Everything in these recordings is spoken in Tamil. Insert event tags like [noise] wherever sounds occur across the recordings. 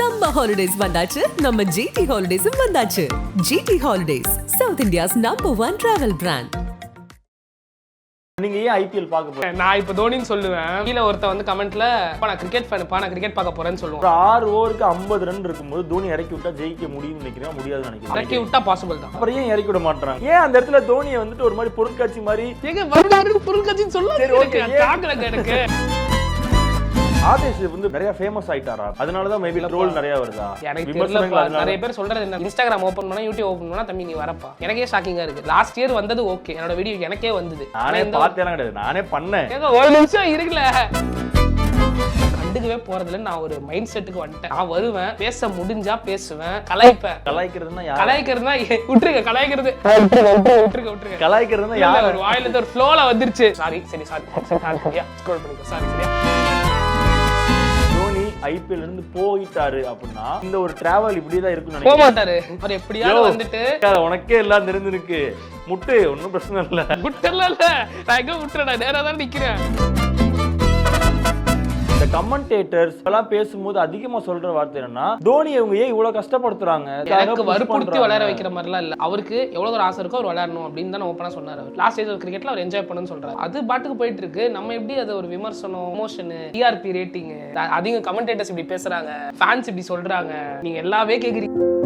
சம்மர் ஹாலிடேஸ் வந்தாச்சு. நம்ம ஜிடி ஹாலிடேஸும் வந்தாச்சு. GT holidays South India's number one travel brand நீங்க ஏன் ஐபிஎல் பார்க்க போறீங்க? நான் இப்போ தோனின்னு சொல்லுவேன். கீழே ஒருத்தன் வந்து கமெண்ட்ல நான் கிரிக்கெட் ஃபேனுப்பா நான் கிரிக்கெட் பார்க்க போறேன்னு ஒரு சொல்லுவான் ஆறு ஓவருக்கு ஐம்பது ரன் இருக்கும்போது தோனி இறக்கி விட்டா ஜெயிக்க முடியும்னு நினைக்கிறேன் முடியாதுன்னு இறக்கி நினைக்கிறேன் விட்டா பாசிபிள் தான். அப்புறம் ஏன் இறக்கி விட மாட்டாங்க ஏன் அந்த இடத்துல தோனியை வந்துட்டு ஒரு மாதிரி பொருட்காட்சி மாதிரி ஏங்க வரலாறு பொருட்காட்சின்னு சொல்ல எனக்கு. ஆதேஷ் வந்து நிறைய ஃபேமஸ் ஆயிட்டாரா? அதனாலதான் மேபி ட்ரோல் நிறைய வருதா? எனக்கு அதனால. நிறைய பேர் சொல்றது என்ன இன்ஸ்டாகிராம் ஓபன் பண்ணா யூடியூப் ஓபன் பண்ணா தம்பி நீ வரப்பா. எனக்கே ஷாக்கிங்கா இருக்கு. லாஸ்ட் இயர் வந்தது ஓகே என்னோட வீடியோ எனக்கே வந்தது. ஆனா நானே பார்த்தேன் கிடையாது. நானே பண்ணேன். ஒரு நிமிஷம் இருக்குல்ல கண்டுக்கவே போறதுல நான் ஒரு மைண்ட் செட்டுக்கு வந்துட்டேன். நான் வருவேன் பேச முடிஞ்சா பேசுவேன் கலாய்ப்பேன். கலாய்க்கிறதுனா யார்? கலாய்க்கிறதுனா விட்டுருங்க கலாய்க்கிறது. விட்டுருங்க விட்டுருங்க கலாய்க்கிறதுனா யார்? ஒரு வாயில இருந்து ஒரு ஃப்ளோல வந்துருச்சு. சாரி சரி சாரி சாரி சரியா ஸ்க்ரோல் பண்ணிக்கோ. சாரி சரியா? தோனி ஐபிஎல் இருந்து போயிட்டாரு அப்படின்னா இந்த ஒரு டிராவல் இப்படிதான் இருக்கும்னு போக மாட்டாரு. அவர் எப்படியாவது வந்துட்டு உனக்கே எல்லாம் தெரிஞ்சிருக்கு. முட்டு ஒன்றும் பிரச்சனை இல்லை. விட்டுறல இல்ல. நான் எங்க விட்டுறேன் நான் நேரா தான் நிக்கிறேன். இந்த கமெண்டேட்டர்ஸ் எல்லாம் பேசும்போது அதிகமா சொல்ற வார்த்தை என்னன்னா தோனி இவங்க ஏன் இவ்வளவு கஷ்டப்படுத்துறாங்க? எனக்கு வற்புறுத்தி. விளையாட வைக்கிற மாதிரிலாம் இல்ல. அவருக்கு எவ்வளவு ஒரு ஆசை இருக்கோ அவர் விளையாடணும் அப்படின்னு தான் ஓப்பனா சொன்னாரு அவர். லாஸ்ட் ஏஜ் கிரிக்கெட்ல அவர் என்ஜாய் பண்ணணும்னு சொல்றாரு. அது பாட்டுக்கு போயிட்டு இருக்கு. நம்ம எப்படி அது ஒரு விமர்சனம் எமோஷன் டிஆர்பி ரேட்டிங் அதிக கமெண்டேட்டர்ஸ் இப்படி பேசுறாங்க ஃபேன்ஸ் இப்படி சொல்றாங்க நீங்க எல்லாமே கேக்குறீங்க.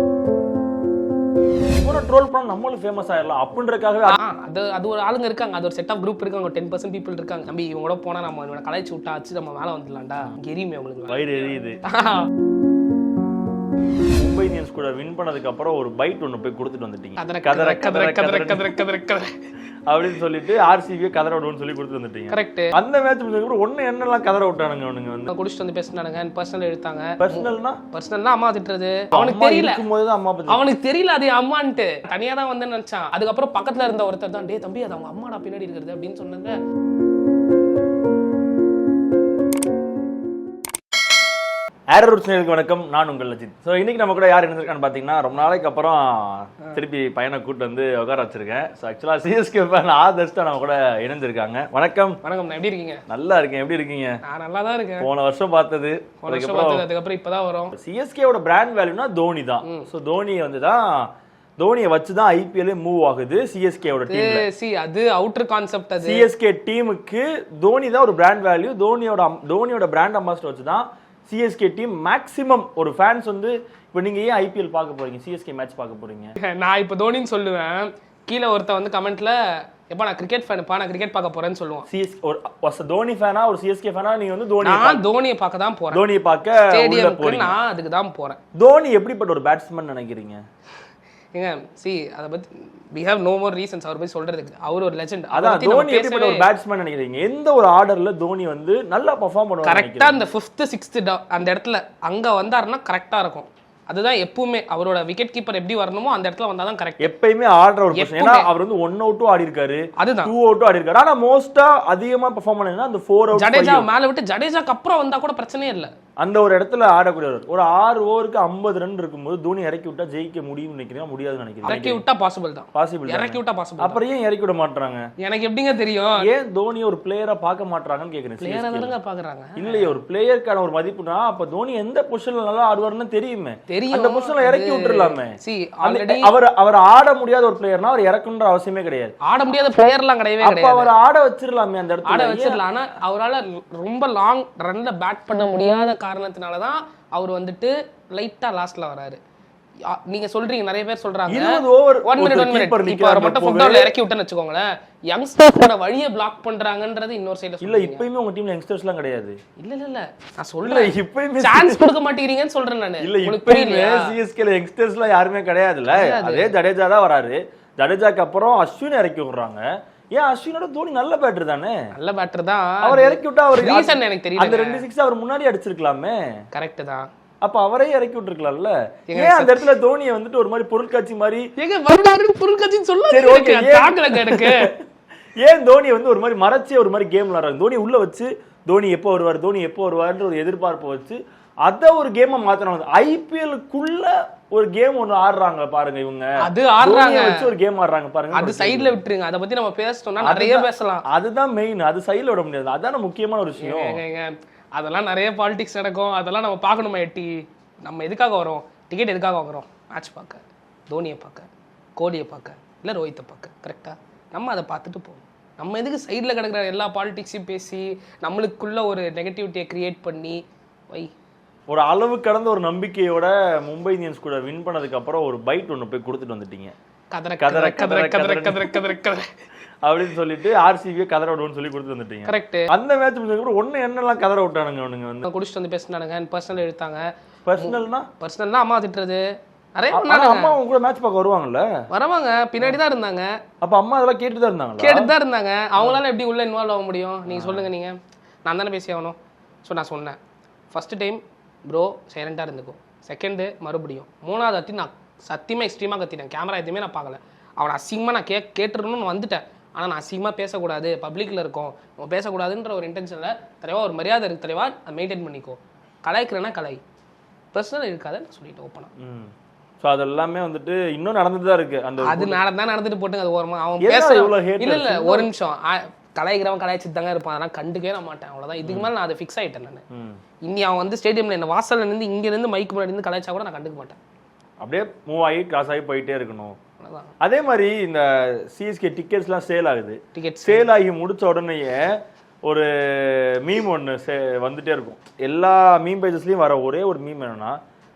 இவரை ட்ரோல் பண்ணா நம்மளும் ஃபேமஸ் ஆயிடலாம் அப்படின்றக்காகவே அது அது ஒரு ஆளுங்க இருக்காங்க. அது ஒரு செட் ஆஃப் குரூப் இருக்காங்க. டென் பர்சன்ட் பீப்புள் இருக்காங்க. தம்பி இவங்க கூட போனா நம்ம இவனை கலைச்சு விட்டா ஆச்சு நம்ம மேல வந்துடலாம்டா. எரியுமே உங்களுக்கு. வயிறு எரியுது. மும்பை இந்தியன்ஸ் கூட வின் பண்ணதுக்கு அப்புறம் ஒரு பைட் ஒன்று போய் கொடுத்துட்டு வந்துட்டீங்க. கதற கதற கதற கதற கதற கதற. அப்படின்னு சொல்லிட்டு ஆர்சிபியை கதற விடுவோம்னு சொல்லி கொடுத்துட்டு வந்துட்டீங்க. கரெக்ட் அந்த மேட்ச் முடிஞ்சதுக்கு ஒண்ணு என்னெல்லாம் கதற விட்டானுங்க அவனுங்க வந்து? குடிச்சிட்டு வந்து பேசினானுங்க. பர்சனல் எடுத்தாங்க. பர்சனல்னா பர்சனல்னா அம்மா திட்டுறது. அவனுக்கு தெரியல. அம்மா அவனுக்கு தெரியல அது அம்மான்ட்டு. தனியா தான் வந்து நினைச்சான். அதுக்கப்புறம் பக்கத்துல இருந்த ஒருத்தர் தான் டேய் தம்பி அது அவங்க அம்மாடா பின்னாடி இருக்கிறது அப்படின்னு சொன்னாங்க. ஏரர் நேருக்கு வணக்கம். நான் உங்கள் லஜித் ஸோ இன்னைக்கு நம்ம கூட யார் இருந்திருக்கான்னு பார்த்தீங்கன்னா ரொம்ப நாளைக்கு அப்புறம் திருப்பி பையனை கூட்டு வந்து உட்கார வச்சிருக்கேன். ஸோ ஆக்சுவலாக சிஎஸ்கே ஃபேன் ஆதர்ஸ் தான் நம்ம கூட இணைந்திருக்காங்க. வணக்கம். வணக்கம். எப்படி இருக்கீங்க? நல்லா இருக்கேன். எப்படி இருக்கீங்க? நான் நல்லா தான் இருக்கேன். போன வருஷம் பார்த்தது. அதுக்கப்புறம் அதுக்கப்புறம் இப்பதான் வரும். சிஎஸ்கேவோட பிராண்ட் வேல்யூனா தோனி தான். ஸோ தோனி வந்து தான் தோனியை வச்சு தான் ஐபிஎல்லே மூவ் ஆகுது சிஎஸ்கேவோட டீம்ல சி அது அவுட்டர் கான்செப்ட் அது. சிஎஸ்கே டீமுக்கு தோனி தான் ஒரு பிராண்ட் வேல்யூ தோனியோட தோனியோட பிராண்ட் அம்பாசிடர் வச்சு தான் சிஎஸ்கே டீம் மேக்ஸிமம் ஒரு ஃபேன்ஸ் வந்து இப்போ நீங்க ஏன் ஐபிஎல் பார்க்க போறீங்க? சிஎஸ்கே மேட்ச் பார்க்க போறீங்க? நான் இப்போ தோனின்னு சொல்லுவேன். கீழே ஒருத்தன் வந்து கமெண்ட்ல எப்பா நான் கிரிக்கெட் ஃபேனுப்பா நான் கிரிக்கெட் பார்க்க போறேன்னு சொல்லுவான். சிஎஸ் ஒரு தோனி ஃபேனா ஒரு சிஎஸ்கே ஃபேனா நீங்க வந்து தோனி நான் தோனியை பார்க்க தான் போறேன். தோனியை பார்க்க போறீங்க. நான் அதுக்கு தான் போறேன். தோனி எப்படிப்பட்ட ஒரு பேட்ஸ்மேன் நினைக்கிறீங்க? ஏங்க சி அதை பத்தி we have no more reasons அவர் போய் சொல்றதுக்கு. அவர் ஒரு லெஜெண்ட் அதான் தோனி எப்படிப்பட்ட ஒரு பேட்ஸ்மேன் நினைக்கிறீங்க? எந்த ஒரு ஆர்டர்ல தோனி வந்து நல்லா பெர்ஃபார்ம் பண்ணுவாங்க கரெக்டா அந்த ஃபிஃப்த் சிக்ஸ்த் அந்த இடத்துல அங்க வந்தாருன்னா கரெக்டா இருக்கும். அதுதான் எப்பவுமே அவரோட விக்கெட் கீப்பர் எப்படி வரணுமோ அந்த இடத்துல வந்தாதான் கரெக்ட் எப்பயுமே ஆடுற ஒரு பொசிஷன் ஏன்னா. அவர் வந்து ஒன் அவுட்டும் ஆடி இருக்காரு அதுதான். டூ அவுட்டும் ஆடி இருக்காரு ஆனா மோஸ்டா அதிகமா பெர்ஃபார்ம் பண்ணதுன்னா அந்த ஃபோர் ஜடேஜா அவுட் மேல விட்டு ஜடேஜாக்கு அப்புறம் வந்தா கூட பிரச்சனையே இல்ல. அந்த ஒரு இடத்துல ஆடக்கூடியவர். ஒரு ஆறு ஓவருக்கு ஐம்பது ரன் இருக்கும்போது தோனி இறக்கி விட்டா ஜெயிக்க முடியும்னு நினைக்கிறேன் முடியாதுன்னு இறக்கி நினைக்கிறேன் விட்டா பாசிபிள் தான். பாசிபிள் இறக்கி விட்டா பாசிபிள் அப்புறம் ஏன் இறக்கி விட மாட்டாங்க எனக்கு எப்படிங்க தெரியும்? ஏன் தோனி ஒரு பிளேயரா பார்க்க மாட்டாங்கன்னு கேக்குறேன். பிளேயரா. தானங்க பாக்குறாங்க இல்லையே ஒரு பிளேயருக்கான ஒரு மதிப்புனா அப்ப தோனி எந்த பொசிஷன்ல நல்லா ஆடுவாருன்னு தெரியுமே. தெரியும். அந்த பொசிஷன்ல இறக்கி விட்டுறலாமே. சி அவர் அவர் ஆட முடியாத ஒரு பிளேயர்னா அவர் இறக்கணுன்ற அவசியமே கிடையாது. ஆட முடியாத பிளேயர்லாம் கிடையவே அப்ப கிடையாது. அவர் ஆட வச்சிரலாமே அந்த ஆட இடத்துல. ஏன் வச்சிடலாம் ஆனா அவரால ரொம்ப லாங் ரன்ல பேட் பண்ண முடியாத காரணத்தினால தான் அவர் வந்துட்டு லைட்டா லாஸ்ட்ல வராரு. நீங்க சொல்றீங்க நிறைய பேர் சொல்றாங்க. ஒன் மினிட் ஒன் மினிட் இப்போ அவர் மட்டும் ஃபுட்பால்ல இறக்கி விட்டேன்னு வச்சுக்கோங்களேன் யங்ஸ்டர்ஸோட வழியை பிளாக் பண்றாங்கன்றது இன்னொரு சைடுல இல்ல இப்பயுமே உங்க டீம்ல யங்ஸ்டர்ஸ் எல்லாம் கிடையாது. இல்ல இல்ல இல்ல. நான் சொல்றேன். இப்பயுமே சான்ஸ் கொடுக்க மாட்டேங்கிறீங்கன்னு சொல்றேன் நானு. இல்ல இப்பயுமே சிஎஸ்கேல யங்ஸ்டர்ஸ் எல்லாம் யாருமே கிடையாதுல்ல. அதே ஜடேஜா தான் வராரு. ஜடேஜாக்கு அப்புறம் அஸ்வின் இறக்கி விடுறாங்க. ஏன் அஸ்வினோட தோனி நல்ல பேட்டர் தானே? நல்ல பேட்டர் தான். அவர் இறக்கி விட்டா அவர் ரீசன் எனக்கு அந்த தெரியல ரெண்டு சிக்ஸ் அவர் முன்னாடி அடிச்சிருக்கலாமே. கரெக்ட் தான். அப்ப அவரே இறக்கி விட்டுருக்கலாம்ல? எங்க ஏன் அந்த இடத்துல தோனியை வந்துட்டு ஒரு மாதிரி பொருட்காட்சி மாதிரி ஏங்க வரலாறு பொருட்காட்சின்னு சொல்ல சரி ஓகே எனக்கு. [laughs] ஏன் தோனி வந்து ஒரு மாதிரி மறைச்சே ஒரு மாதிரி கேம் விளாடுறாங்க தோனி உள்ள வச்சு தோனி எப்போ வருவார் தோனி எப்போ வருவார்ன்ற ஒரு எதிர்பார்ப்பை வச்சு அத ஒரு கேமா மாத்தினாங்க ஐபிஎல்லுக்குள்ள ஒரு கேம் ஒண்ணு ஆடுறாங்க பாருங்க இவங்க. அது ஆடுறாங்க. வச்சு ஒரு கேம் ஆடுறாங்க பாருங்க. அது சைடுல விட்டுருங்க. அதை பத்தி நம்ம பேசணும்னா நிறைய பேசலாம். அதுதான் மெயின் அது சைடுல விட முடியாது. அதான முக்கியமான ஒரு விஷயம். அதெல்லாம் நிறைய பாலிடிக்ஸ் நடக்கும். அதெல்லாம் நம்ம பார்க்கணுமா எட்டி? நம்ம எதுக்காக வரோம் டிக்கெட் எதுக்காக வாங்குறோம்? மேட்ச் பார்க்க. தோனியை பார்க்க. கோலியை பார்க்க. இல்லை ரோஹித்தை பார்க்க. கரெக்டாக நம்ம அதை பார்த்துட்டு போவோம் நம்ம எதுக்கு சைடில் கிடக்கிற எல்லா பாலிடிக்ஸையும் பேசி நம்மளுக்குள்ள ஒரு நெகட்டிவிட்டியை கிரியேட் பண்ணி வை. ஒரு அளவு கடந்த ஒரு நம்பிக்கையோட மும்பை இந்தியன்ஸ் கூட வின் பண்ணதுக்கு அப்புறம் ஒரு பைட் ஒண்ணு போய் கொடுத்துட்டு வந்துட்டீங்க. கதற கதற, கதற கதற கதற, கதற கதற அப்படின்னு சொல்லிட்டு ஆர்சிபியை கதற விடுவோம்னு சொல்லி கொடுத்து வந்துட்டீங்க. கரெக்ட் அந்த மேட்ச் முடிஞ்சதுக்கு ஒண்ணு என்னெல்லாம் கதற விட்டானுங்க அவனுங்க வந்து? குடிச்சிட்டு வந்து பேசினானுங்க பர்சனல் எடுத்தாங்க. பர்சனல்னா பர்சனல் தான் அம்மா திட்டுறது. அம்மா அவங்க கூட மேட்ச் பார்க்க வருவாங்கல்ல? வரவாங்க பின்னாடி தான் இருந்தாங்க. அப்ப அம்மா அதெல்லாம் கேட்டு தான் இருந்தாங்களா? கேட்டுட்டு தான் இருந்தாங்க. அவங்களால எப்படி உள்ள இன்வால்வ் ஆக முடியும்? நீங்க சொல்லுங்க நீங்க. நான் தானே பேசி ஆகணும். ஸோ நான் சொன்னேன். ஃபர்ஸ்ட் டைம் ப்ரோ சைலண்டாக இருந்துக்கும் செகண்டு மறுபடியும். மூணாவது வாட்டி நான் சத்தியமாக எக்ஸ்ட்ரீமாக கத்திட்டேன். கேமரா எதுவுமே நான் பார்க்கல. அவனை அசிங்கமாக நான் கே கேட்டுருணும்னு வந்துட்டேன். ஆனால் நான் அசிங்கமாக பேசக்கூடாது. பப்ளிக்கில் இருக்கோம். நம்ம பேசக்கூடாதுன்ற ஒரு இன்டென்ஷனில் தலைவா ஒரு மரியாதை இருக்கு தலைவா அதை மெயின்டைன் பண்ணிக்கோ. கலாய்க்கிறேன்னா கலாய். பர்சனல் இருக்காத நான் சொல்லிட்டு ஓப்பனாக ஸோ அது எல்லாமே வந்துட்டு இன்னும் நடந்துட்டு தான் இருக்கு. அந்த அது நடந்தா நடந்துட்டு போட்டுங்க. அது ஓரமா. அவன் பேச? இல்ல இல்ல ஒரு நிமிஷம். கலாய்க்கிறவன் கலாய்ச்சிட்டு தாங்க இருப்பான். அதெல்லாம் கண்டுக்கவே மாட்டேன். அவ்வளவுதான். இதுக்கு மேல நான் அதை ஃபிக்ஸ் ஆயிட்டேன் நான். இனி அவன் வந்து ஸ்டேடியம்ல என்ன வாசல்ல இருந்து இங்க இருந்து மைக்கு முன்னாடி இருந்து கலாய்ச்சா கூட நான் கண்டுக்க மாட்டேன். அப்படியே மூவ் ஆகி கிராஸ் ஆகி போயிட்டே இருக்கணும். அதே மாதிரி இந்த சிஎஸ்கே டிக்கெட்ஸ்லாம் சேல் ஆகுது. டிக்கெட்ஸ் சேல் ஆகி முடிச்ச உடனேயே ஒரு மீம் ஒன்று வந்துட்டே இருக்கும். எல்லா மீம் பேஜஸ்லயும் வர ஒரே ஒரு மீம் என்னன்னா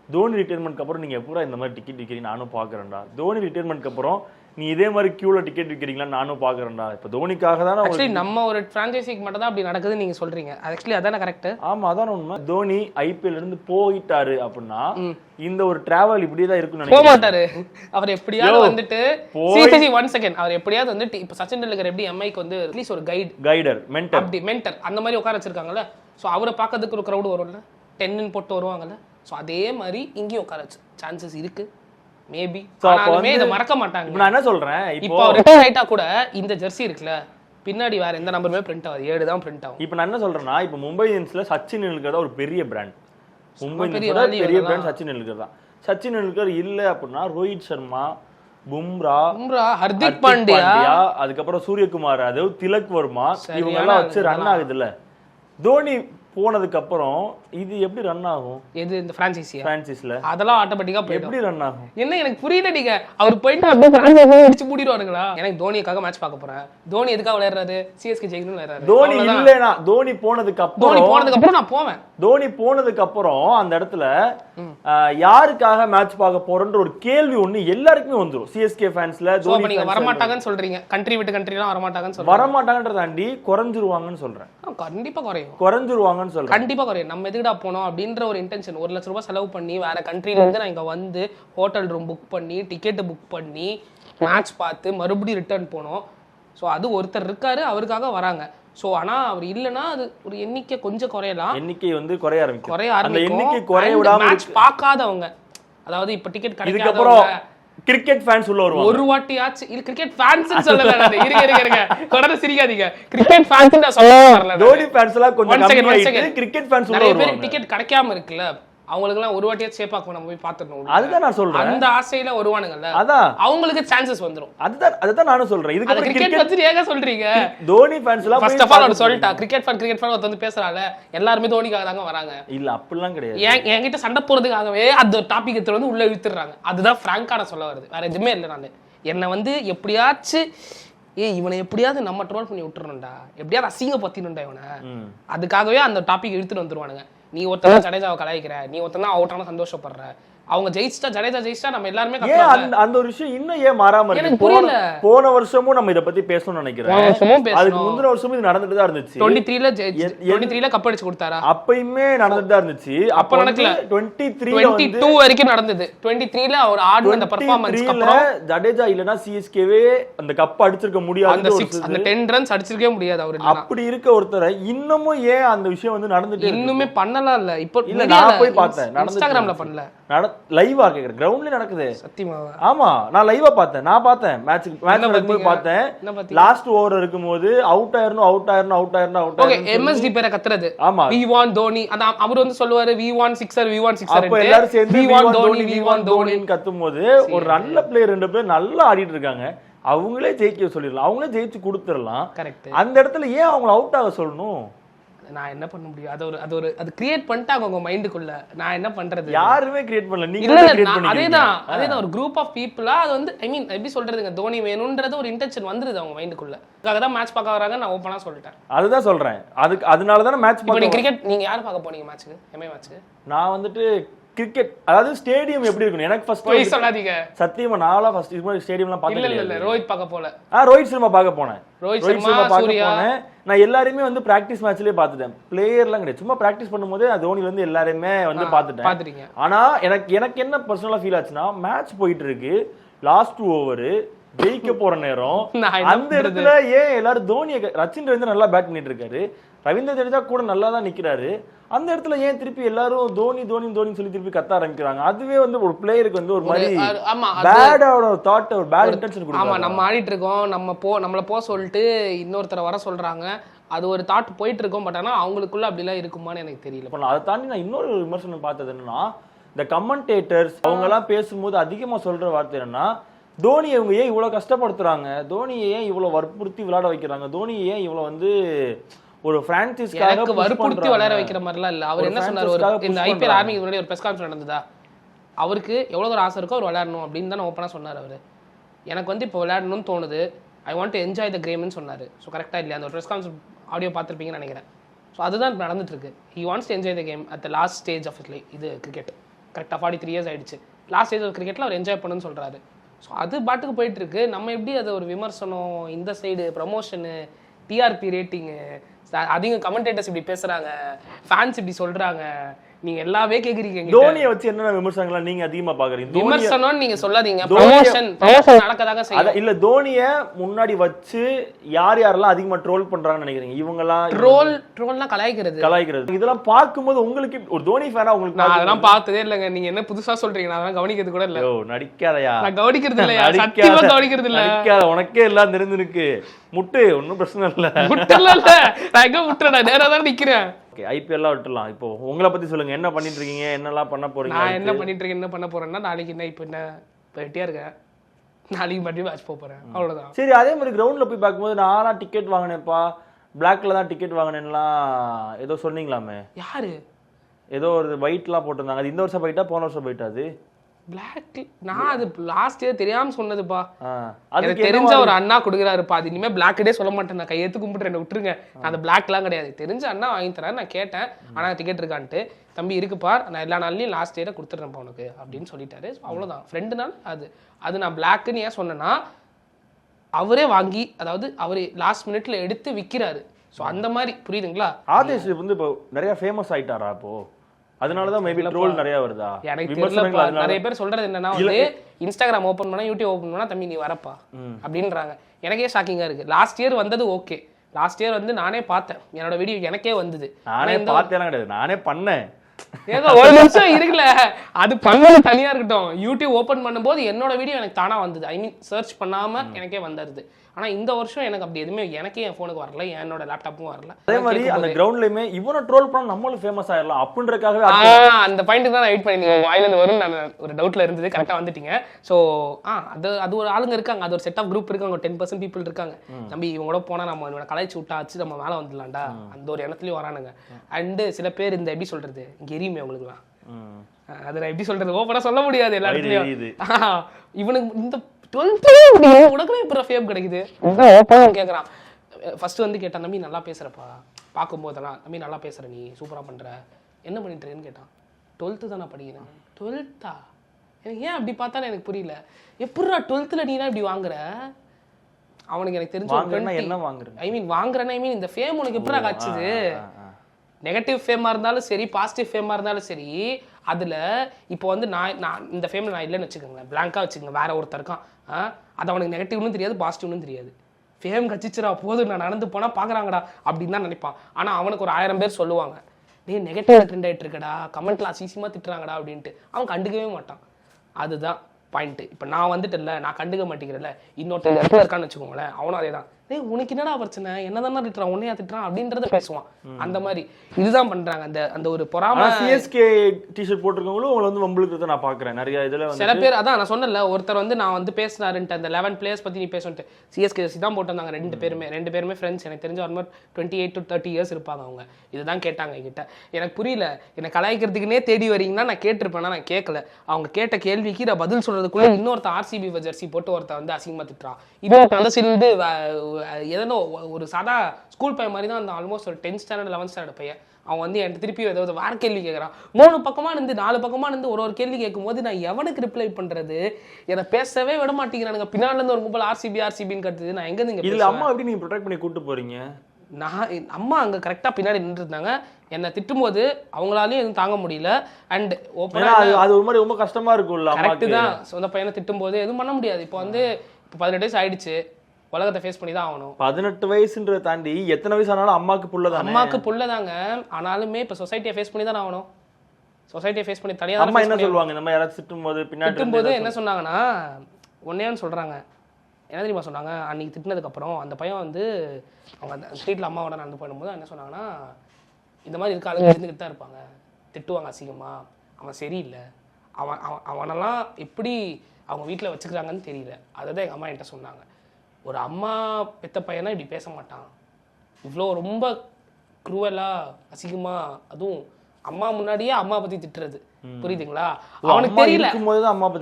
தோனி ரிட்டைர்மெண்ட்க்கு அப்புறம் நீங்க பூரா இந்த மாதிரி டிக்கெட் விற்கிறீங்க நானும் பாக்குறேன்டா தோனி ரிட்டைர்மெண்ட்க்கு அப்புறம் நீ இதே மாதிரி கியூல டிக்கெட் விற்கிறீங்களா நானும் பாக்குறேன்டா இப்ப தோனிக்காக தானே ஆக்சுவலி நம்ம ஒரு பிரான்ச்சைசிக்கு மட்டும் தான் அப்படி நடக்குதுன்னு நீங்க சொல்றீங்க. ஆக்சுவலி அதானே கரெக்ட் ஆமா அதான உண்மை. தோனி ஐபிஎல் இருந்து போயிட்டாரு அப்படின்னா இந்த ஒரு டிராவல் இப்படியே தான் இருக்குன்னு போக மாட்டாரு. அவர் எப்படியாவது வந்துட்டு சிசிசி ஒன் செகண்ட் அவர் எப்படியாவது வந்துட்டு இப்ப சச்சின் டெண்டுல்கர் எப்படி எம்ஐக்கு வந்து அட்லீஸ்ட் ஒரு கைட் கைடர் மென்டர் அப்படி மென்டர் அந்த மாதிரி உட்கார வச்சிருக்காங்கல்ல. ஸோ அவரை பார்க்கறதுக்கு ஒரு க்ரௌடு வரும்ல. டென்னு போட்டு வருவாங்கல்ல. ஸோ அதே மாதிரி இங்கேயும் உட்கார வச்சு சான்சஸ் இருக்கு. மேபி ஆனாலுமே இதை மறக்க மாட்டாங்க. நான் என்ன சொல்றேன்? இப்போ ரிட்டையர் ஆயிட்டா கூட இந்த ஜெர்சி இருக்குல்ல பின்னாடி வேற எந்த நம்பருமே பிரிண்ட் ஆகுது. ஏழு தான் பிரிண்ட் ஆகும். இப்போ நான் என்ன சொல்றேன்னா இப்போ மும்பை இந்தியன்ஸ்ல சச்சின் டெண்டுல்கர் ஒரு பெரிய பிராண்ட் மும்பை பெரிய. பிராண்ட் சச்சின் தான் சச்சின் டெண்டுல்கர் இல்ல அப்படின்னா ரோஹித் சர்மா பும்ரா பும்ரா ஹர்திக் பாண்டியா? அதுக்கப்புறம் சூரியகுமார் யாதவ் திலக் வர்மா இவங்க எல்லாம் வச்சு ரன் இதெல்லாம். ஆகுதுல்ல. தோனி போனதுக்கு அப்புறம் இது எப்படி ரன் ஆகும்? எது இந்த பிரான்சைசியா பிரான்சிஸ்ல அதெல்லாம் ஆட்டோமேட்டிக்கா போயிடும். எப்படி ரன் ஆகும்? என்ன எனக்கு புரியல நீங்க. அவர் போயிட்டு அப்படியே franchise அடிச்சு மூடிடுவாருங்களா எனக்கு தோனிக்காக மேட்ச் பார்க்க போறேன். தோனி எதுக்காக விளையாடுறாரு? சிஎஸ்கே ஜெயிக்கணும்னு விளையாடுறாரு. தோனி. இல்லைனா தோனி போனதுக்கு தோனி அப்புறம் போனதுக்கு அப்புறம் நான் போவேன். தோனி போனதுக்கு அப்புறம் அந்த இடத்துல யாருக்காக மேட்ச் பார்க்க போறோன்ற ஒரு கேள்வி ஒண்ணு எல்லாருக்குமே வந்துரும். சிஎஸ்கே ஃபேன்ஸ்ல தோனி நீங்க வரமாட்டாங்கன்னு சொல்றீங்க. கண்ட்ரி விட்டு கண்ட்ரி எல்லாம் வரமாட்டாங்கன்னு சொல்றீங்க. வரமாட்டாங்கன்றத தாண்டி குறைஞ்சிருவாங்கன்னு சொல்றேன். கண்டிப்பா குறையும். குறைஞ்சிருவாங்கன்னு சொல்றேன். கண்டிப்பா குறையும் நம்ம எதுக்குடா போனோம் அப்படின்ற ஒரு இன்டென்ஷன் ஒரு லட்ச ரூபாய் செலவு பண்ணி வேற கண்ட்ரில இருந்து நான் இங்க வந்து ஹோட்டல் ரூம் புக் பண்ணி டிக்கெட் புக் பண்ணி மேட்ச் பார்த்து மறுபடியும் ரிட்டர்ன் போனோம். ஸோ அது ஒருத்தர் இருக்காரு அவருக்காக வராங்க. ஸோ ஆனா அவர் இல்லைன்னா அது ஒரு எண்ணிக்கை கொஞ்சம் குறையலாம். எண்ணிக்கை வந்து குறைய ஆரம்பிக்கும் குறைய அந்த எண்ணிக்கை ஆரம்பிக்கும். குறைய விடாம மேட்ச். பார்க்காதவங்க. அதாவது இப்ப டிக்கெட் கிடைக்காதவங்க. கிரிக்கெட் ஃபேன்ஸ் உள்ள வருவாங்க. ஒரு வாட்டியாச்சு இல்ல கிரிக்கெட் ஃபேன்ஸ் சொல்லல நான் இருங்க இருங்க இருங்க. தொடர்ந்து சிரிக்காதீங்க. கிரிக்கெட் ஃபேன்ஸ் நான் சொல்லவே வரல. தோனி ஃபேன்ஸ் எல்லாம் கொஞ்சம் கம்மியாயிட்டு. கிரிக்கெட் ஃபேன்ஸ் உள்ள நிறைய பேர் வருவாங்க. டிக்கெட் கிடைக்காம இருக்குல்ல? அவங்களுக்கு எல்லாம் ஒரு வாட்டியா சேப்பாக்கு நம்ம போய் பாத்துடணும் அதுதான் நான் சொல்றேன். அந்த ஆசையில வருவானுங்கல்ல அதான். அவங்களுக்கு சான்சஸ் வந்துரும். அதுதான் அதுதான் நானும் சொல்றேன். இதுக்கப்புறம் கிரிக்கெட் பத்தி ஏங்க சொல்றீங்க? தோனி ஃபேன்ஸ் எல்லாம் ஃபர்ஸ்ட் ஆஃப் ஆல் சொல்லிட்டா. கிரிக்கெட் ஃபேன் கிரிக்கெட் ஃபேன் வந்து பேசுறாங்க எல்லாருமே தோனிக்காக தாங்க வராங்க. இல்ல அப்படிலாம் கிடையாது. என் என்கிட்ட சண்டை போறதுக்காகவே அந்த டாபிக் எடுத்து வந்து உள்ள இழுத்துறாங்க அதுதான் ஃப்ராங்கான சொல்ல வருது. வேற எதுவுமே இல்லை நான். என்னை வந்து எப்படியாச்சும் ஏய் இவனை எப்படியாவது நம்ம ட்ரோல் பண்ணி விட்டுறணும்டா. எப்படியாவது அசிங்க பத்தினும்டா இவனை. அதுக்காகவே அந்த டாபிக் இழுத்துட்டு வந்துருவானுங்க. நீ ஒருத்தன் ஜடேஜாவை கலாய்க்கிற நீ ஒருத்தன் தான் அவுட் ஆனா சந்தோஷப்படுற அவங்க ஜெயிச்சிட்டா ஜடேஜா ஜெயிச்சிட்டா நம்ம எல்லாருமே ஏன். அந்த அந்த ஒரு விஷயம் இன்னும் ஏன் மாறாம இருக்கு போன. போன வருஷமும் நம்ம இத பத்தி பேசணும்னு நினைக்கிறேன் வருஷமும் அதுக்கு முந்தின வருஷமும் இது நடந்துட்டு தான் இருந்துச்சு டுவெண்ட்டி த்ரீல டுவெண்ட்டி த்ரீல கப் அடிச்சு கொடுத்தாரா அப்பயுமே நடந்துட்டு தான் இருந்துச்சு அப்ப நடக்கல. டுவெண்ட்டி த்ரீல டுவெண்ட்டி டூ வரைக்கும் நடந்தது டுவெண்ட்டி த்ரீல அவர் ஆடு அந்த 23 பர்ஃபார்மன்ஸ்க்கு ல அப்புறம் ஜடேஜா இல்லனா சிஎஸ்கேவே அந்த கப் அடிச்சிருக்க அந்த முடியாது சிக்ஸ் அந்த டென் ரன்ஸ் அடிச்சிருக்கவே முடியாது அவர். அப்படி இருக்க ஒருத்தரை இன்னமும் ஏன் அந்த விஷயம் வந்து நடந்துட்டு? இன்னுமே பண்ணலாம் இல்ல இப்போ இல்ல நான் போய் பார்த்தேன் இன்ஸ்டாகிராம்ல. பண்ணல நட லைவா கேக்குறேன். கிரவுண்ட்ல நடக்குது. சத்தியமா ஆமா நான் லைவா பார்த்தேன். நான் பார்த்தேன். மேட்ச் மேட்ச் நடக்கும்போது? பார்த்தேன்? லாஸ்ட் ஓவர் இருக்கும்போது அவுட் ஆயிரணும் அவுட் ஆயிரணும் அவுட் ஆயிரணும் அவுட் ஓகே எம்எஸ்டி பேரை கத்துறது. ஆமா. We want Dhoni. அந்த அவர் வந்து சொல்லுவாரு we want sixer we want sixer அப்ப எல்லாரும் சேர்ந்து we want Dhoni we want want Dhoni. தோனின்னு கத்தும்போது ஒரு நல்ல பிளேயர் ரெண்டு பேர் நல்லா ஆடிட்டு இருக்காங்க. அவங்களே ஜெயிக்க சொல்லிடலாம். அவங்களே ஜெயிச்சு கொடுத்துடலாம். கரெக்ட் அந்த இடத்துல ஏன் அவங்கள அவுட் ஆக சொல்லணும்? நான் என்ன பண்ண முடியும்? அது ஒரு அது ஒரு அது கிரியேட் பண்ணிட்டாங்க உங்க மைண்டுக்குள்ள நான் என்ன பண்றது? யாருமே கிரியேட் பண்ணல. நீங்க அதேதான் அதேதான் ஒரு குரூப் ஆஃப் பீப்புளா அது வந்து ஐ மீன் எப்படி சொல்றதுங்க தோனி வேணும்ன்றது ஒரு இன்டென்ஷன் வந்துருது அவங்க மைண்டுக்குள்ள அதுக்காக தான் மேட்ச் பார்க்க வராங்க நான் ஓப்பனா சொல்லிட்டேன். அதுதான் சொல்றேன். அதுக்கு அதனால தானே மேட்ச் நீங்க பார்க்க கிரிக்கெட் நீங்க யார் பார்க்க போனீங்க மேட்ச்சுக்கு எம்ஐ மேட்ச்சுக்கு நான் வந்துட்டு கிரிக்கெட் அதாவது ஸ்டேடியம் எப்படி இருக்கணும்? எனக்கு போய் ஃபர்ஸ்ட் சொல்லாதீங்க. சத்தியமா நான்லாம் ஃபர்ஸ்ட் இது மாதிரி ஸ்டேடியம்லாம் இல்ல பார்த்தது இல்ல இல்ல ரோஹித் பார்க்க போல. ஆ ரோஹித் சர்மா பார்க்க போனேன். ரோஹித் சர்மா, பார்க்க. போனேன். நான் எல்லாருமே வந்து பிராக்டிஸ் மேட்ச்லயே பார்த்துட்டேன். பிளேயர்லாம் கிடையாது. சும்மா பிராக்டிஸ் பண்ணும்போது நான் தோனில இருந்து எல்லாருமே வந்து பார்த்துட்டேன். ஆனா எனக்கு எனக்கு என்ன பர்சனலா ஃபீல் ஆச்சுன்னா மேட்ச் போயிட்டு இருக்கு. லாஸ்ட் டூ ஓவர் ஜெயிக்க போற நேரம். அந்த இடத்துல ஏன் எல்லாரும் தோனியை ரச்சின் ரவீந்திரன் நல்லா பேட் பண்ணிட்டு இருக்காரு? ரவீந்திர ஜடேஜா கூட நல்லா தான் நிக்கிறாரு. அந்த இடத்துல ஏன் திருப்பி எல்லாரும் தோனி தோனி தோனின்னு சொல்லி திருப்பி கத்த ஆரம்பிக்கிறாங்க? அதுவே வந்து ஒரு பிளேயருக்கு வந்து ஒரு மாதிரி ஆமா பேடோட ஒரு தாட் ஒரு பேட் இன்டென்ஷன் ஆமா கொடுக்குறாங்க. நம்ம ஆடிட்டு இருக்கோம் நம்ம போ நம்மள போ சொல்லிட்டு இன்னொருத்தரை வர சொல்றாங்க. அது ஒரு தாட் போயிட்டு இருக்கோம் பட் ஆனா அவங்களுக்குள்ள அப்படிலாம் இருக்குமான்னு எனக்கு தெரியல. அதை தாண்டி நான் இன்னொரு விமர்சனம் பார்த்தது என்னன்னா இந்த கமெண்டேட்டர்ஸ் அவங்க எல்லாம் பேசும்போது அதிகமா சொல்ற வார்த்தை என்னன்னா தோனி இவங்க ஏன் இவ்வளவு கஷ்டப்படுத்துறாங்க? தோனியை ஏன் இவ்வளவு வற்புறுத்தி விளையாட வைக்கிறாங்க? தோனியை ஏன் இவ்வளவு வந்து ஒரு பிரான்சிஸ்க்காக எனக்கு வற்புறுத்தி வளர வைக்கிற மாதிரிலாம் இல்ல. அவர் ஒரு என்ன சொன்னார்? ஒரு இந்த ஐபிஎல். ஆர்மிக்கு முன்னாடி ஒரு பிரஸ் கான்ஃபரன்ஸ் நடந்ததா? அவருக்கு எவ்வளவு ஒரு ஆசை இருக்கோ அவர் விளையாடணும் அப்படின்னு தான் ஓப்பனா சொன்னார் அவரு. எனக்கு வந்து இப்போ விளையாடணும்னு தோணுது. I want to enjoy the கேம்னு சொன்னாரு. ஸோ கரெக்டாக இல்லையா? அந்த ப்ரெஸ் கான்ஃபரன்ஸ் ஆடியோ பார்த்துருப்பீங்கன்னு நினைக்கிறேன். ஸோ அதுதான் இப்ப நடந்துட்டு இருக்கு he wants to enjoy the game at the last stage of is இது கிரிக்கெட் கரெக்டாக ஃபார்ட்டி த்ரீ இயர்ஸ் ஆயிடுச்சு. லாஸ்ட் ஸ்டேஜ் ஆஃப் கிரிக்கெட்டில் அவர் என்ஜாய் பண்ணுன்னு சொல்றாரு. ஸோ அது பாட்டுக்கு போயிட்டு இருக்கு நம்ம எப்படி அதை ஒரு விமர்சனம் இந்த சைடு ப்ரமோஷனு டிஆர்பி ரேட்டிங்கு அதிக கமெண்டேட்டர்ஸ் இப்படி பேசுகிறாங்க ஃபேன்ஸ் இப்படி சொல்கிறாங்க நீங்க எல்லாமே கேக்குறீங்க. தோனியை வச்சு என்னென்ன விமர்சனங்களை நீங்க அதிகமா பாக்குறீங்க? விமர்சனம் நீங்க சொல்லாதீங்க. தோனிய- ப்ரமோஷன் ப்ரமோஷன் நடக்கதாக செய்யும். அத இல்ல தோனிய முன்னாடி வச்சு யார் யாரெல்லாம் அதிகமா ட்ரோல் பண்றாங்கன்னு நினைக்கிறீங்க? இவங்கெல்லாம் ட்ரோல் ட்ரோல்னா கலாய்க்கிறது. கலாய்க்கிறது. இதெல்லாம் பார்க்கும்போது உங்களுக்கு ஒரு தோனி ஃபேனா உங்களுக்கு நான் அதெல்லாம் பார்த்ததே இல்லைங்க. நீங்க என்ன புதுசா சொல்றீங்க? நான் அதெல்லாம் கவனிக்கிறது கூட இல்ல. ஐயோ நடிக்காதயா. நான் கவனிக்கிறது இல்லையா. சத்தியமா கவனிக்கிறது இல்ல. நடிக்காத உனக்கே எல்லாம் தெரிஞ்சிருக்கு. முட்டு ஒன்றும் பிரச்சனை இல்ல. விட்டுல இல்ல. நான் எங்க விட்டுறேன் நான் நேரா தான் நிக்கிறேன். ஓகே ஐபிஎல்லாம் விட்டுலாம் இப்போ உங்களை பத்தி சொல்லுங்க என்ன பண்ணிட்டு இருக்கீங்க என்னெல்லாம் பண்ண போறீங்க? நான் என்ன பண்ணிட்டு இருக்கேன் என்ன பண்ண போறேன்னா நாளைக்கு என்ன இப்போ என்ன இப்போ வெட்டியா இருக்கேன். நாளைக்கு மறுபடியும் மேட்ச் போக போறேன். அவ்வளவுதான். சரி அதே மாதிரி கிரவுண்ட்ல போய் பார்க்கும்போது நானா டிக்கெட் வாங்கினேன்ப்பா. பிளாக்ல தான் டிக்கெட் வாங்கினேன்லாம் ஏதோ சொன்னீங்களாமே? யாரு? ஏதோ ஒரு ஒயிட்லாம் போட்டிருந்தாங்க. அது இந்த வருஷம் போயிட்டா போன வருஷம் போயிட்டா அது? பிளாக் நான் அது லாஸ்ட் இயர் தெரியாம சொன்னதுப்பா. எனக்கு அதுக்கு தெரிஞ்ச ஒரு அண்ணா கொடுக்குறாருப்பா. அது இனிமே பிளாக்கே சொல்ல மாட்டேன். நான் கையெழுத்து கும்பிட்டு என்ன விட்டுருங்க. அந்த பிளாக்லாம் கிடையாது. தெரிஞ்ச அண்ணா வாங்கி தரேன் நான் கேட்டேன். ஆனா டிக்கெட் இருக்கான்ட்டு. தம்பி இருக்குப்பா நான் எல்லா நாள்லயும் லாஸ்ட் இயரை கொடுத்துட்றேன்ப்பா உனக்கு. அப்படின்னு சொல்லிட்டாரு. So, அவ்வளவுதான். ஃப்ரெண்டுனால அது. அது நான் பிளாக்னு ஏன் சொன்னேன்னா அவரே வாங்கி அதாவது அவரே லாஸ்ட் மினிட்ல எடுத்து விக்கிறாரு. ஸோ அந்த மாதிரி. புரியுதுங்களா? ஆதேஷ் வந்து இப்போ நிறைய ஃபேமஸ் ஆயிட்டாரா அப்போ அதனாலதான் மேபி ட்ரோல் நிறைய வருதா? எனக்கு விமர்சனங்கள் அதனால நிறைய பேர் சொல்றது என்னன்னா வந்து இன்ஸ்டாகிராம் ஓபன் பண்ணா யூடியூப் ஓபன் பண்ணா தம்பி நீ வரப்பா. அப்படின்றாங்க. எனக்கே ஷாக்கிங்கா இருக்கு. லாஸ்ட் இயர் வந்தது ஓகே லாஸ்ட் இயர் வந்து நானே பார்த்தேன். என்னோட வீடியோ எனக்கே வந்தது. நானே பார்த்தேலாம் கிடையாது. நானே பண்ணேன். ஏங்க ஒரு நிமிஷம் இருக்குல்ல அது பண்ணது தனியா இருக்கட்டும். யூடியூப் ஓபன் பண்ணும்போது என்னோட வீடியோ எனக்கு தானா வந்தது. ஐ மீன் சர்ச் பண்ணாம எனக்கே வந்துருது. ஆனா இந்த வருஷம் எனக்கு அப்படி எதுவுமே எனக்கே என் ஃபோனுக்கு வரல என்னோட லேப்டாப்புக்கும் வரல. அதே மாதிரி அந்த கிரவுண்ட்லயுமே இவனை ட்ரோல் பண்ணா நம்மளும் ஃபேமஸ் ஆயிடலாம் அப்படின்றக்காகவே ஆ, அந்த பாயிண்ட் தான் நான் வெயிட் பண்ணி வாயில இருந்து வரும் நான் ஒரு டவுட்ல இருந்தது. கரெக்டா வந்துட்டீங்க. சோ ஆ அது அது ஒரு ஆளுங்க இருக்காங்க. அது ஒரு செட் ஆஃப் குரூப் இருக்காங்க. டென் பர்சன்ட் பீப்புள் இருக்காங்க. தம்பி இவங்க கூட போனா நம்ம இவனை கலாய்ச்சி விட்டாச்சு நம்ம மேல வந்துடலாம்டா. அந்த ஒரு இடத்துலயும் வரானுங்க. அண்டு சில பேர் இந்த எப்படி சொல்றது? இங்க எரியுமே உங்களுக்குலாம் ம். ஆ, அது நான் எப்படி சொல்றது? ஓப்பனா சொல்ல முடியாது எல்லா இடத்துலயும். இவனுக்கு இந்த டுவெல்த்து உனக்குலாம் இப்போ ஃபேம் கிடைக்குது? கேட்குறான் ஃபர்ஸ்ட் வந்து கேட்டான் தம்பி நல்லா பேசுறப்பா. பார்க்கும்போதெல்லாம் தம்பி நல்லா பேசுற நீ சூப்பரா பண்ற. என்ன பண்ணிட்டு இருக்கேன்னு கேட்டான். டுவெல்த்து தான் நான் படிக்கிறேன் டுவெல்த்தா எனக்கு ஏன் அப்படி பார்த்தாலும் எனக்கு புரியல. எப்படிடா டுவெல்த்தில் நீ தான் இப்படி வாங்குற? அவனுக்கு எனக்கு தெரிஞ்ச என்ன வாங்குறேன் ஐ மீன் வாங்குறேன்னா ஐ மீன் இந்த ஃபேம் உனக்கு ஆ, ஆ. நெகட்டிவ் ஃபேமாக இருந்தாலும் சரி பாசிட்டிவ் ஃபேமாக இருந்தாலும் சரி அதில் இப்போ வந்து நான் நான் இந்த ஃபேமில் நான் இல்லைன்னு வச்சுக்கோங்களேன். பிளாங்காக வச்சுக்கோங்க. வேற ஒருத்தர் இருக்கான். ஆ, அது அவனுக்கு நெகட்டிவ்னு தெரியாது பாசிட்டிவ்னு தெரியாது. ஃபேம் கச்சிச்சுரா போதும் நான் நடந்து போனால் பார்க்குறாங்கடா அப்படின்னு தான் நினைப்பான். ஆனால் அவனுக்கு ஒரு ஆயிரம் பேர் சொல்லுவாங்க. டேய் நெகட்டிவ் ட்ரெண்ட் ஆகிட்டு இருக்கடா. கமெண்ட்ல அசிசியமாக திட்டுறாங்கடா அப்படின்ட்டு. அவன் கண்டுக்கவே மாட்டான். அதுதான் பாயிண்ட் இப்போ நான் வந்துட்டேன்ல நான் கண்டுக்க மாட்டேங்கிறல இன்னொருத்தர் இடத்துல இருக்கான்னு வச்சுக்கோங்களேன் அவனும் அதே தான் டேய் உனக்கு என்னடா பிரச்சனை? என்னதானே திட்டுறான் உன்னையா திட்டுறான் அப்படின்றத பேசுவான். அந்த மாதிரி. இதுதான் பண்றாங்க. அந்த அந்த ஒரு பொறாம சிஎஸ்கே டிஷர்ட் போட்டிருக்கவங்களும் உங்களை வந்து வம்பிழுக்கிறத நான் பாக்குறேன் நிறைய இதுல சில வந்து பேர் அதான் நான் சொன்னல ஒருத்தர் வந்து நான் வந்து பேசினாருன்ட்டு அந்த லெவன் பிளேயர்ஸ் பத்தி நீ பேசுன்ட்டு. சிஎஸ்கே தான் போட்டிருந்தாங்க ரெண்டு பேருமே. ரெண்டு பேருமே ஃப்ரெண்ட்ஸ் எனக்கு தெரிஞ்ச ஒரு மாதிரி twenty eight to thirty years இருப்பாங்க அவங்க. இதுதான் கேட்டாங்க என்கிட்ட. எனக்கு புரியல. என்னை கலாய்க்கிறதுக்குனே தேடி வரீங்கன்னா நான் கேட்டிருப்பேனா. நான் கேட்கல அவங்க கேட்ட கேள்விக்கு நான் பதில் சொல்றதுக்குள்ள இன்னொருத்த ஆர்சிபி ஜெர்சி போட்டு ஒருத்தன் வந்து அசிங்கமா திட்டுறான். இன்னொருத்த அந்த எதனோ ஒரு சாதா ஸ்கூல் பையன் மாதிரி தான் அந்த ஆல்மோஸ்ட் ஒரு டென்த் ஸ்டாண்டர்ட் லெவன்த் ஸ்டாண்டர்ட் பையன். அவன் வந்து என்கிட்ட திருப்பி ஏதாவது வேற கேள்வி கேட்குறான் மூணு பக்கமா இருந்து நாலு பக்கமா இருந்து ஒரு ஒரு கேள்வி கேட்கும்போது நான் எவனுக்கு ரிப்ளை பண்றது? என்னை பேசவே விட மாட்டேங்கிறானுங்க. பின்னால இருந்து ஒரு கும்பல் ஆர்சிபி ஆர்சிபின்னு கட்டுது நான் எங்க இங்க இதுல அம்மா எப்படி நீங்க ப்ரொடெக்ட் பண்ணி கூட்டு போறீங்க? நான் அம்மா அங்க கரெக்டா பின்னாடி நின்று இருந்தாங்க. என்னை திட்டும்போது அவங்களாலையும் எதுவும் தாங்க முடியல. அண்ட் ஏன்னா ஓப்பனா அது ஒரு மாதிரி ரொம்ப கஷ்டமா இருக்கும்ல கரெக்ட் தான். சொந்த பையனை திட்டும்போது எதுவும் பண்ண முடியாது. இப்போ வந்து இப்போ பதினெட்டு வயசு ஆயிடுச்சு. உலகத்தை ஃபேஸ் பண்ணி தான் ஆகணும். பதினெட்டு வயசுன்றதை தாண்டி எத்தனை வயசு ஆனாலும் அம்மாக்கு புள்ள தானே அம்மாக்கு புள்ளதாங்க ஆனாலுமே இப்போ சொசைட்டியை ஃபேஸ் பண்ணி தான் ஆகணும். சொசைட்டியை ஃபேஸ் பண்ணி தனியாக அம்மா என்ன சொல்லுவாங்க? மாதிரி யாராச்சும் திட்டும் போது பின்னாடி ஏதாச்சும் என்ன சொன்னாங்கன்னா ஒன்னேன்னு சொல்றாங்க. என்ன தெரியுமா சொன்னாங்க? அன்னைக்கு திட்டினதுக்கு அப்புறம் அந்த பையன் வந்து அவங்க அந்த ஸ்ட்ரீட்ல அம்மாவோட நடந்து போயிடும்போது என்ன சொன்னாங்கன்னா இந்த மாதிரி இருக்க ஆளுங்க இருந்துக்கிட்டு தான் இருப்பாங்க. திட்டுவாங்க அசிங்கமா. அவன் சரியில்லை. அவன் அவன் அவனெல்லாம் எப்படி அவங்க வீட்டில் வச்சுக்கிறாங்கன்னு தெரியல. அதை தான் எங்கள் அம்மா என்கிட்ட சொன்னாங்க. ஒரு அம்மா பெத்த பையனா இப்படி பேச மாட்டான் இவ்வளோ ரொம்ப குரூவலா அசிங்கமா அதுவும் அம்மா முன்னாடியே அம்மா பத்தி திட்டுறது. புரியுதுங்களா? அவனுக்கு தெரியல.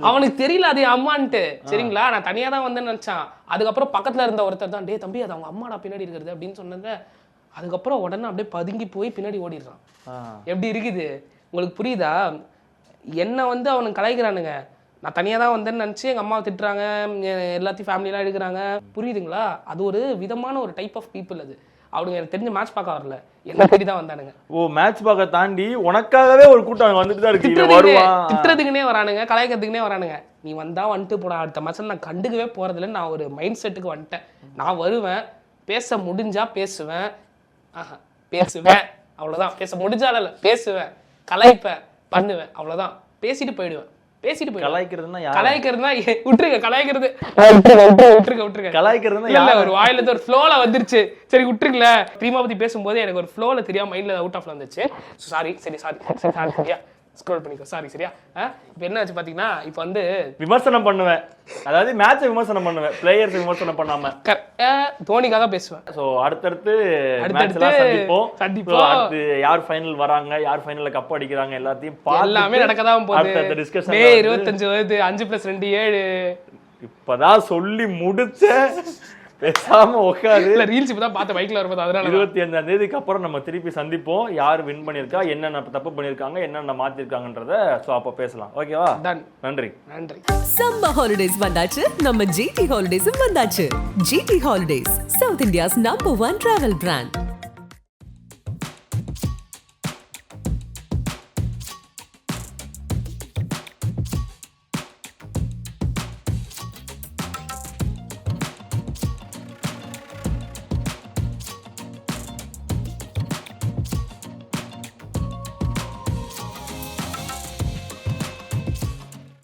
அவனுக்கு தெரியல அது அம்மான்ட்டு. சரிங்களா? நான் தனியா தான் வந்தேன்னு நினைச்சான். அதுக்கப்புறம் பக்கத்துல இருந்த ஒருத்தர் தான் டேய் தம்பி அது அவங்க அம்மாடா பின்னாடி இருக்கிறது அப்படின்னு சொன்னத அதுக்கப்புறம் உடனே அப்படியே பதுங்கி போய் பின்னாடி ஓடிடுறான். எப்படி இருக்குது? உங்களுக்கு புரியுதா? என்னை வந்து அவனுக்கு கலாய்க்கிறானுங்க. நான் தனியாக தான் வந்தேன்னு நினச்சி எங்கள் அம்மா திட்டுறாங்க எல்லாத்தையும் ஃபேமிலியெலாம் எடுக்கிறாங்க. புரியுதுங்களா? அது ஒரு விதமான ஒரு டைப் ஆஃப் பீப்புள் அது. அவனுங்க எனக்கு தெரிஞ்ச மேட்ச் பார்க்க வரல. என்ன தேடி தான் வந்தானுங்க. ஓ மேட்ச் பார்க்க தாண்டி உனக்காகவே ஒரு கூட்டம் வந்துட்டு தான் இருக்கு. வருவான். திட்டுறதுக்குனே வரானுங்க கலாய்க்கிறதுக்குனே வரானுங்க. நீ வந்தா வந்துட்டு போடா அடுத்த மாசம் நான் கண்டுக்கவே போறதில்ல. நான் ஒரு மைண்ட் செட்டுக்கு வந்துட்டேன். நான் வருவேன் பேச முடிஞ்சா பேசுவேன். ஆஹா பேசுவேன் அவ்வளவுதான். பேச முடிஞ்சால பேசுவேன். கலாய்ப்பேன் பண்ணுவேன் அவ்வளவுதான். பேசிட்டு போயிடுவேன். பேசிட்டு யார்? கலாய்க்கிறதுனா ஏ, விட்டுருங்க கலாய்க்கிறது. விட்டுருங்க விட்டுருங்க கலாய்க்கிறதுன்னா இல்ல, ஒரு வாயில இருந்து ஒரு ஃப்ளோல வந்துருச்சு. சரி விட்டுருங்கள பிரீமா பத்தி பேசும்போது எனக்கு ஒரு ஃப்ளோல தெரியாம மைண்ட்ல அவுட் ஆஃப்ல வந்துச்சு. சாரி சரி சாரி சரி சாரி சரியா? ஸ்க்ரோல் பண்ணிக்கோ. சாரி சரியா? இப்போ என்ன ஆச்சு பாத்தீங்கன்னா இப்போ வந்து விமர்சனம் பண்ணுவேன். அதாவது மேட்சை விமர்சனம் பண்ணுவேன். பிளேயர்ஸ் விமர்சனம் பண்ணாம. தோனிக்காக பேசுவேன். சோ அடுத்தடுத்து சந்திப்போம். சந்திப்போம். அடுத்து யார் ஃபைனல் வராங்க யார் ஃபைனல்ல கப் அடிக்கிறாங்க எல்லாத்தையும் எல்லாமே நடக்கதான் போகுது. அடுத்தடுத்த டிஸ்கஷன் இருபத்தஞ்சு வருது. அஞ்சு பிளஸ் ரெண்டு ஏழு. இப்பதான் சொல்லி முடிச்ச பேசாம உட்காரு. இல்ல ரீல்ஸ் இப்பதான் பார்த்த பைக்ல வரும்போது அதனால இருபத்தி அஞ்சாம் தேதிக்கு அப்புறம் நம்ம திருப்பி சந்திப்போம். யார் வின் பண்ணிருக்கா என்னென்ன தப்பு பண்ணிருக்காங்க என்னென்ன மாத்திருக்காங்கன்றத சோ அப்ப பேசலாம். ஓகேவா நன்றி. நன்றி. சம்மர் ஹாலிடேஸ் வந்தாச்சு. நம்ம ஜிடி ஹாலிடேஸும் வந்தாச்சு. GT holidays South India's number one travel brand